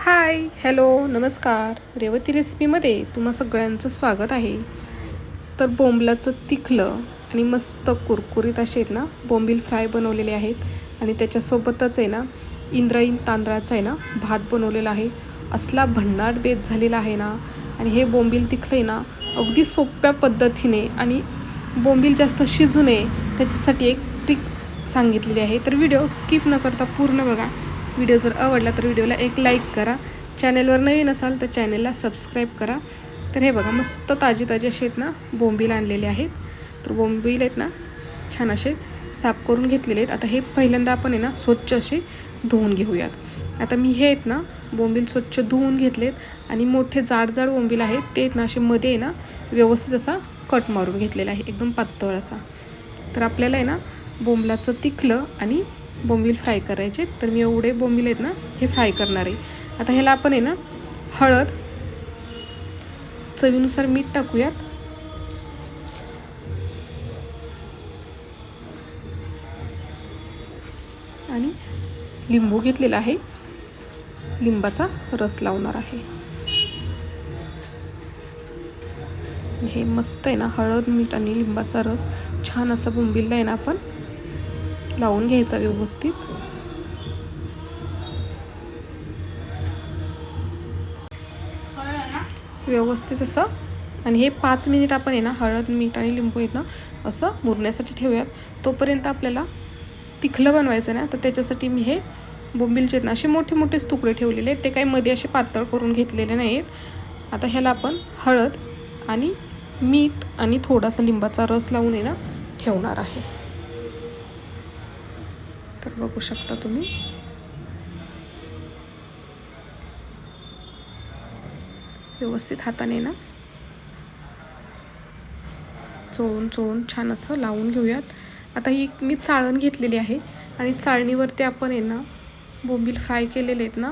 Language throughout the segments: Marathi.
हाय हॅलो नमस्कार. रेवती रेसिपीमध्ये तुम्हा सगळ्यांचं स्वागत आहे. तर बोंबलाचं तिखलं आणि मस्त कुरकुरीत असे आहेत ना बोंबील फ्राय बनवलेले आहेत. आणि त्याच्यासोबतच आहे ना इंद्राईन तांदळाचा आहे ना भात बनवलेला आहे. असला भन्नाट बेत झालेला आहे ना आणि हे बोंबील तिखलं आहे ना अगदी सोप्या पद्धतीने आणि बोंबील जास्त शिजू नये त्याच्यासाठी एक ट्रिक सांगितलेली आहे. तर व्हिडिओ स्किप न करता पूर्ण बघा. व्हिडिओ जर आवडला तर व्हिडिओला एक लाईक करा. चॅनेलवर नवीन असाल तर चॅनेलला सबस्क्राईब करा. तर हे बघा मस्त ताजे ताजे असे आहेत ना बोंबील आणलेले आहेत. तर बोंबील आहेत ना छान असे साफ करून घेतलेले आहेत. आता हे पहिल्यांदा आपण आहे ना स्वच्छ असे धुवून घेऊयात. आता मी हे आहेत ना बोंबील स्वच्छ धुवून घेतलेत. आणि मोठे जाड जाड बोंबील आहेत. ते आहेत ना असे मध्ये आहे ना व्यवस्थित असा कट मारून घेतलेला आहे. एकदम पातळ असा. तर आपल्याला आहे ना बोंबलाचं तिखलं आणि बोंबील फ्राय करायचे. तर मी एवढे बोंबील आहेत ना हे फ्राय करणार आहे. आता ह्याला आपण आहे ना हळद चवीनुसार मीठ टाकूयात. आणि लिंबू घेतलेला आहे. लिंबाचा रस लावणार आहे. हे मस्त आहे ना हळद मीठ आणि लिंबाचा रस. छान असा बोंबिलला आहे ना आपण लावून घ्यायचा व्यवस्थित. व्यवस्थित असं. आणि हे पाच मिनिट आपण आहे ना हळद मीठ आणि लिंबू आहेत ना असं मुरण्यासाठी ठेवूयात. तोपर्यंत आपल्याला तिखलं बनवायचं ना तर त्याच्यासाठी मी हे बोंबिलचे आहेत ना असे मोठे मोठेच तुकडे ठेवलेले आहेत. ते काही मध्ये असे पातळ करून घेतलेले नाहीत. आता ह्याला आपण हळद आणि मीठ आणि थोडासा लिंबाचा रस लावून आहे ना ठेवणार आहे. बघू शकता तुम्ही. व्यवस्थित हाताने ना. चोळून चोळून छान असं लावून घेऊयात. आता ही मी चाळण घेतलेली आहे आणि चाळणीवरती आपण आहे ना बोंबील फ्राय केलेले आहेत ना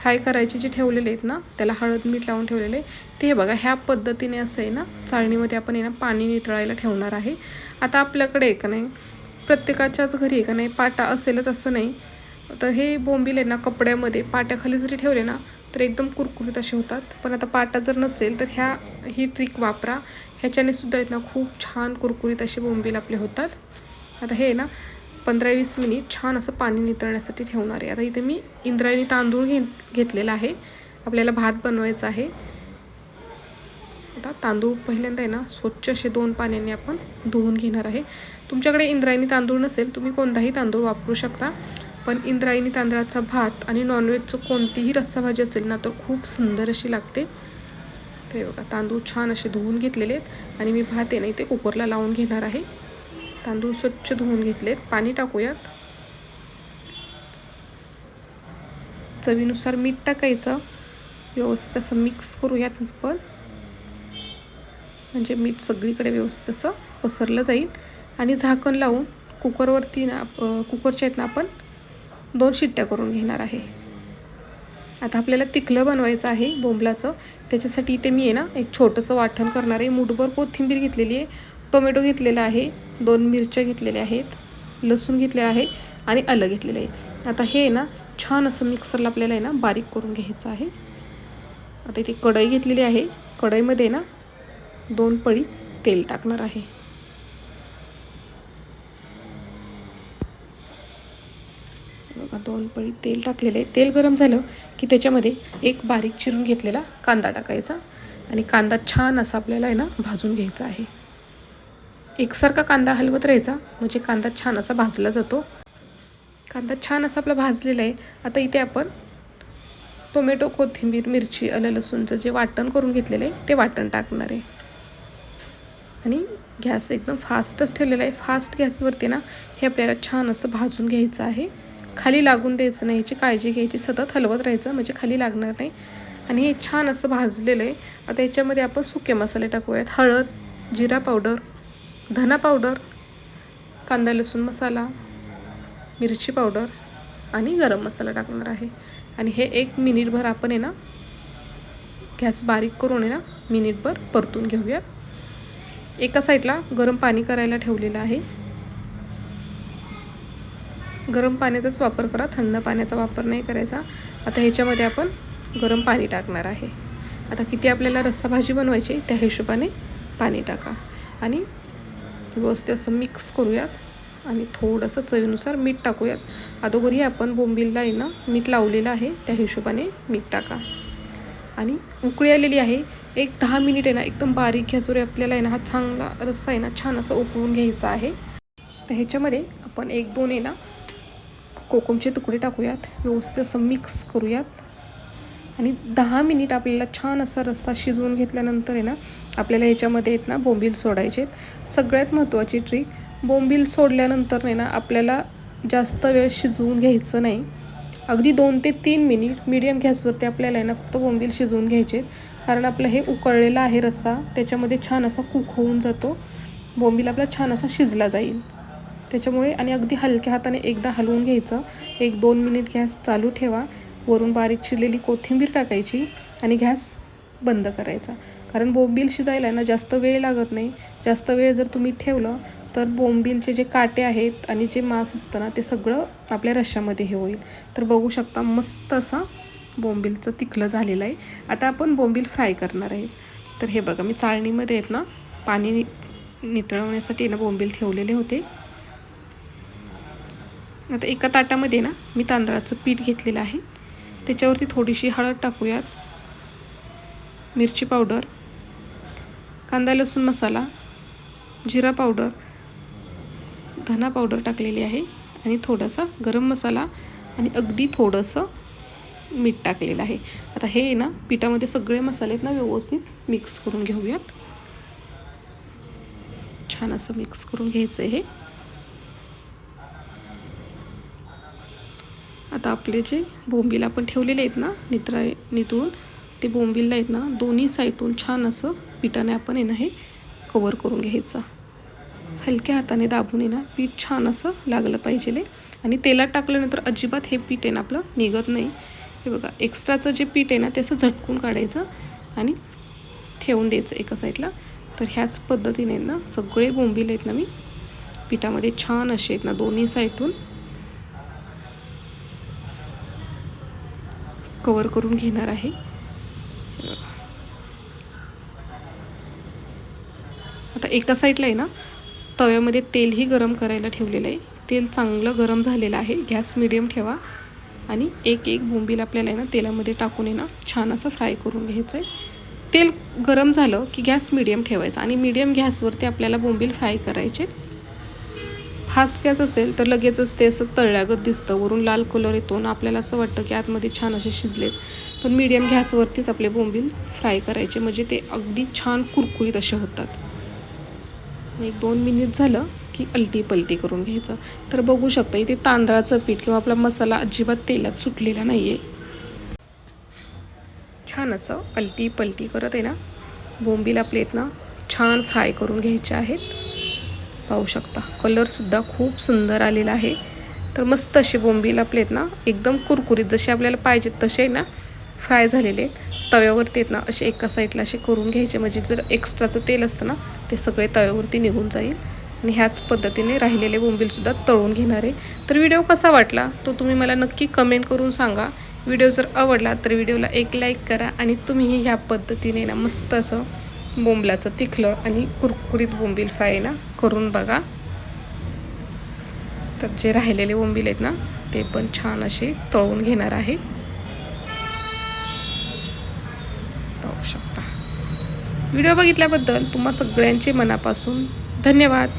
फ्राय करायचे जे ठेवलेले आहेत ना त्याला हळद मीठ लावून ठेवलेले ते बघा ह्या पद्धतीने असं आहे ना चाळणीमध्ये आपण आहे ना पाणी नितळायला ठेवणार आहे. आता आपल्याकडे एक नाही प्रत्येकाच्याच घरी आहे का नाही? पाटा असेलच असं नाही. तर हे बोंबील आहे ना कपड्यामध्ये पाट्याखाली जरी ठेवले ना तर एकदम कुरकुरीत असे होतात. पण आता पाटा जर नसेल तर ह्या ही ट्रिक वापरा. ह्याच्याने सुद्धा आहेत ना खूप छान कुरकुरीत असे बोंबील आपले होतात. आता हे ना पंधरा वीस मिनिट छान असं पाणी नितळण्यासाठी ठेवणार आहे. आता इथे मी इंद्रायणी तांदूळ घे घेतलेला आहे. आपल्याला भात बनवायचा आहे. आता तांदूळ पहिल्यांदा आहे ना स्वच्छ असे दोन पाण्याने आपण धुवून घेणार आहे. तुमच्याकडे इंद्रायणी तांदूळ नसेल तुम्ही कोणताही तांदूळ वापरू शकता. पण इंद्रायणी तांदळाचा भात आणि नॉनव्हेजचं कोणतीही रस्साभाजी असेल ना तर खूप सुंदर अशी लागते. ते बघा तांदूळ छान असे धुवून घेतलेले आहेत. आणि मी भात आहे ना इथे कुकरला लावून घेणार आहे. तांदूळ स्वच्छ धुवून घेतलेत. पाणी टाकूयात. चवीनुसार मीठ टाकायचं. व्यवस्थित असं मिक्स करूयात पण म्हणजे मीठ सगळीकडे व्यवस्थित असं पसरलं जाईल. आणि झाकण लावून कुकरवरती ना कुकरच्या आहेत ना आपण दोन शिट्ट्या करून घेणार आहे. आता आपल्याला तिखलं बनवायचं आहे बोंबलाचं. त्याच्यासाठी इथे मी आहे ना एक छोटंसं वाटण करणार आहे. मुठभर कोथिंबीर घेतलेली आहे टोमॅटो घेतलेला आहे दोन मिरच्या घेतलेल्या आहेत लसूण घेतलेलं आहे आणि आलं घेतलेलं आहे. आता हे ना छान असं मिक्सरला आपल्याला आहे ना बारीक करून घ्यायचं आहे. आता इथे कढई घेतलेली आहे. कढईमध्ये ना दोन पळी तेल टाकणार आहे. बघा दोन पळी तेल टाकलेले आहे. तेल गरम झालं की त्याच्यामध्ये एक बारीक चिरून घेतलेला कांदा टाकायचा आणि कांदा छान असा आपल्याला आहे ना भाजून घ्यायचा आहे. एकसारखा कांदा हलवत राहायचा म्हणजे कांदा छान असा भाजला जातो. कांदा छान असा आपला भाजलेला आहे. आता इथे आपण टोमॅटो कोथिंबीर मिरची आलं लसूणचं जे वाटण करून घेतलेलं आहे ते वाटण टाकणार आहे. आणि गॅस एकदम फास्टच ठेवलेला आहे. फास्ट गॅसवरती ना हे आपल्याला छान असं भाजून घ्यायचं आहे. खाली लागून द्यायचं नाही. याची काळजी घ्यायची. सतत हलवत राहायचं. म्हणजे खाली लागणार नाही. आणि हे छान असं भाजलेलं आहे. आता याच्यामध्ये आपण सुके मसाले टाकूयात. हळद जिरा पावडर धना पावडर कांदा लसूण मसाला मिरची पावडर आणि गरम मसाला टाकणार आहे. आणि हे एक मिनिटभर आपण आहे ना गॅस बारीक करून आहे ना मिनिटभर परतून घेऊयात. एका साईडला गरम पाणी करायला ठेवलेलं आहे. गरम पाण्याचाच वापर करा थंड पाण्याचा वापर नाही करायचा. आता ह्याच्यामध्ये आपण गरम पाणी टाकणार आहे. आता किती आपल्याला रस्सा भाजी बनवायची त्या हिशोबाने पाणी टाका. आणि व्यवस्थित असं मिक्स करूयात आणि थोडंसं चवीनुसार मीठ टाकूयात. अगोदरही आपण बोंबिलला आहे ना मीठ लावलेलं आहे त्या हिशोबाने मीठ टाका. आणि उकळी आलेली आहे. एक दहा मिनिट आहे ना एकदम बारीक गॅसवर आपल्याला आहे ना हा चांगला रस्सा आहे ना छान असा उकळून घ्यायचा आहे. तर ह्याच्यामध्ये आपण एक दोन आहे ना कोकमचे तुकडे टाकूयात. व्यवस्थित असं मिक्स करूयात. आणि दहा मिनिट आपल्याला छान असा रस्सा शिजवून घेतल्यानंतर आहे ना आपल्याला ह्याच्यामध्ये आहेत ना बोंबील सोडायचे सगळ्यात महत्त्वाची ट्रिक बोंबील सोडल्यानंतर नाही ना आपल्याला जास्त वेळ शिजवून घ्यायचं नाही. अगदी दोन ते तीन मिनिट मीडियम गॅसवरती आपल्याला आहे ना फक्त बोंबील शिजवून घ्यायचे कारण आपलं हे उकळलेलं आहे रस्सा त्याच्यामध्ये छान असा कुक होऊन जातो. बोंबील आपला छान असा शिजला जाईल. त्याच्यामुळे आणि अगदी हलक्या हाताने एकदा हलवून घ्यायचं. एक दोन मिनिट गॅस चालू ठेवा. वरून बारीक शिजलेली कोथिंबीर टाकायची आणि गॅस बंद करायचा. कारण बोंबील शिजायला ना जास्त वेळ लागत नाही. जास्त वेळ जर तुम्ही ठेवलं तर बोंबीलचे जे काटे आहेत आणि जे मांस असतं ना ते सगळं आपल्या रश्श्यामध्ये हे होईल. तर बघू शकता मस्त असा बोंबीलचं तिखलं झालेलं आहे. आता आपण बोंबील फ्राय करणार आहे. तर हे बघा मी चाळणीमध्ये आहेत ना पाणी नि नितळवण्यासाठी ना बोंबील ठेवलेले होते. आता एका ताटामध्ये ना मी तांदळाचं पीठ घेतलेलं आहे. त्याच्यावरती थोडीशी हळद टाकूयात. मिरची पावडर. कांदा लसूण मसाला. जिरा पावडर. धना पावडर टाकलेली आहे आणि थोडासा गरम मसाला आणि अगदी थोडंसं मीठ टाकलेलं आहे. आता हे ना पिठामध्ये सगळे मसाले आहेत ना व्यवस्थित मिक्स करून घेऊयात. छान असं मिक्स करून घ्यायचं आहे हे. आता आपले जे बोंबील आपण ठेवलेले आहेत ना नित्रा नितळून ते बोंबीलला आहेत ना दोन्ही साईडून छान असं पिठाने आपण आहे ना हे कवर करून घ्यायचं. हलक्या हाताने दाबून आहे ना पीठ छान असं लागलं पाहिजे आणि तेलात टाकल्यानंतर अजिबात हे पीठ आहे ना आपलं निघत नाही. हे बघा एक्स्ट्राचं जे पीठ आहे ना ते असं झटकून काढायचं आणि ठेवून द्यायचं एका साईडला तर ह्याच पद्धतीने ना सगळे बोंबील आहेत ना मी पिठामध्ये छान असे आहेत ना दोन्ही साईडून कवर करून घेणार आहे. आता एका साईडला आहे ना तव्यामध्ये तेलही गरम करायला ठेवलेलं आहे. तेल चांगलं गरम झालेलं आहे. गॅस मिडियम ठेवा. आणि एक एक बोंबील आपल्याला आहे ना तेलामध्ये टाकून आहे ना छान असं फ्राय करून घ्यायचं आहे. तेल गरम झालं की गॅस मिडियम ठेवायचा. आणि मिडियम गॅसवरती आपल्याला बोंबील फ्राय करायचे. फास्ट गॅस असेल तर लगेचच ते असं तळल्यागत दिसतं. वरून लाल कलर येतो आणि आपल्याला असं वाटतं की आतमध्ये छान असे शिजलेत. पण मीडियम गॅसवरतीच आपले बोंबील फ्राय करायचे. म्हणजे ते अगदी छान कुरकुरीत असे होतात. एक दोन मिनिट झालं की अलटी पलटी करून घ्यायचं. तर बघू शकता इथे तांदळाचं पीठ किंवा आपला मसाला अजिबात तेलात सुटलेला नाही आहे छान असं अलटी पलटी करत आहे ना बोंबीला प्लेटनं ना छान फ्राय करून घ्यायचे आहेत. पाहू शकता कलरसुद्धा खूप सुंदर आलेला आहे. तर मस्त असे बोंबील आपलेत ना एकदम कुरकुरीत जसे आपल्याला पाहिजेत तसे ना फ्राय झालेले तव्यावरती आहेत ना असे एका साईडला असे करून घ्यायचे. म्हणजे जर एक्स्ट्राचं तेल असतं ना ते सगळे तव्यावरती निघून जाईल आणि ह्याच पद्धतीने राहिलेले बोंबीलसुद्धा तळून घेणार आहे. तर व्हिडिओ कसा वाटला तो तुम्ही मला नक्की कमेंट करून सांगा. व्हिडिओ जर आवडला तर व्हिडिओला एक लाईक करा आणि तुम्हीही ह्या पद्धतीने ना मस्त असं बोंबलाचं तिखलं आणि कुरकुरीत बोंबील फ्राय ना करून बघा. तर जे राहिलेले बोंबील आहेत ना ते पण छान असे तळून घेणार आहे पाहू शकता व्हिडिओ बघितल्याबद्दल तुम्हा सगळ्यांचे मनापासून धन्यवाद.